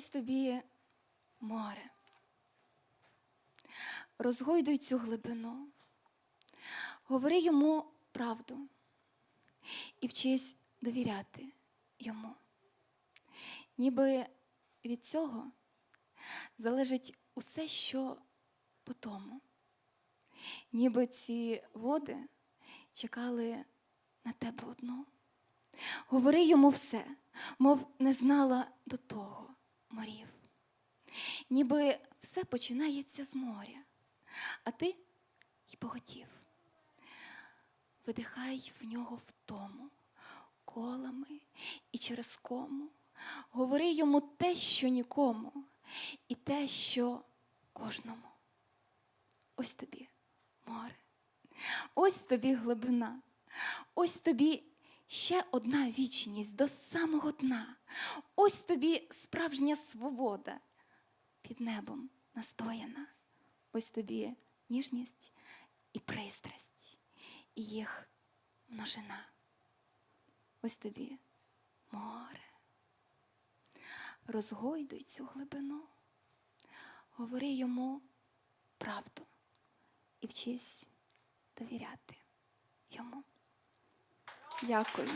ось тобі море. Розгойдуй цю глибину, говори йому правду і вчись довіряти йому. Ніби від цього залежить усе, що по тому. Ніби ці води чекали на тебе одну. Говори йому все, мов не знала до того. Ніби все починається з моря, а ти й поготів. Видихай в нього втому, колами і через кому. Говори йому те, що нікому, і те, що кожному. Ось тобі море, ось тобі глибина, ось тобі ще одна вічність до самого дна. Ось тобі справжня свобода під небом настояна. Ось тобі ніжність і пристрасть, і їх множина. Ось тобі море. Розгойдуй цю глибину, говори йому правду і вчись довіряти йому. Дякую.